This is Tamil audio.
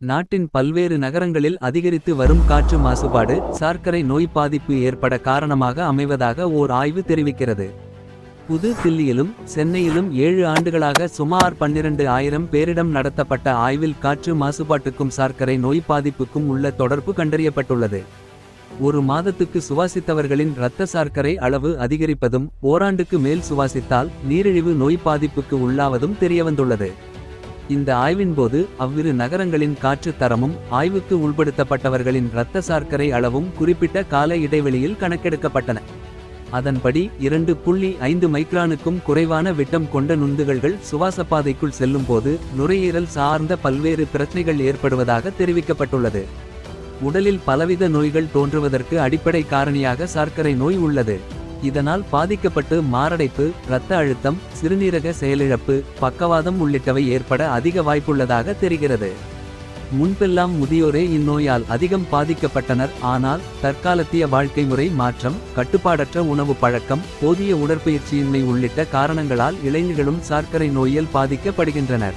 நாட்டின் பல்வேறு நகரங்களில் அதிகரித்து வரும் காற்று மாசுபாடு சார்க்கரை நோய் பாதிப்பு ஏற்பட காரணமாக அமைவதாக ஓர் ஆய்வு தெரிவிக்கிறது. புது தில்லியிலும் சென்னையிலும் ஏழு ஆண்டுகளாக சுமார் பன்னிரண்டு ஆயிரம் பேரிடம் நடத்தப்பட்ட ஆய்வில் காற்று மாசுபாட்டுக்கும் சார்க்கரை நோய் பாதிப்புக்கும் உள்ள தொடர்பு கண்டறியப்பட்டுள்ளது. ஒரு மாதத்துக்கு சுவாசித்தவர்களின் இரத்த சார்க்கரை அளவு அதிகரிப்பதும் ஓராண்டுக்கு மேல் சுவாசித்தால் நீரிழிவு நோய் பாதிப்புக்கு உள்ளாவதும் தெரியவந்துள்ளது. இந்த ஆய்வின்போது அவ்விரு நகரங்களின் காற்று தரமும் ஆய்வுக்கு உள்படுத்தப்பட்டவர்களின் இரத்த சார்க்கரை அளவும் குறிப்பிட்ட கால இடைவெளியில் கணக்கெடுக்கப்பட்டன. அதன்படி இரண்டு புள்ளி ஐந்து மைக்ரானுக்கும் குறைவான விட்டம் கொண்ட நுந்துகள்கள் சுவாசப்பாதைக்குள் செல்லும்போது நுரையீரல் சார்ந்த பல்வேறு பிரச்சனைகள் ஏற்படுவதாக தெரிவிக்கப்பட்டுள்ளது. உடலில் பலவித நோய்கள் தோன்றுவதற்கு அடிப்படை காரணியாக சார்க்கரை நோய் உள்ளது. இதனால் பாதிக்கப்பட்டு மாரடைப்பு இரத்த அழுத்தம் சிறுநீரக செயலிழப்பு பக்கவாதம் உள்ளிட்டவை ஏற்பட அதிக வாய்ப்புள்ளதாக தெரிகிறது. முன்பெல்லாம் முதியோரே இந்நோயால் அதிகம் பாதிக்கப்பட்டனர் ஆனால் தற்காலத்திய வாழ்க்கை முறை மாற்றம் கட்டுப்பாடற்ற உணவு பழக்கம் போதிய உடற்பயிற்சியின்மை உள்ளிட்ட காரணங்களால் இளைஞர்களும் சார்க்கரை நோயில் பாதிக்கப்படுகின்றனர்.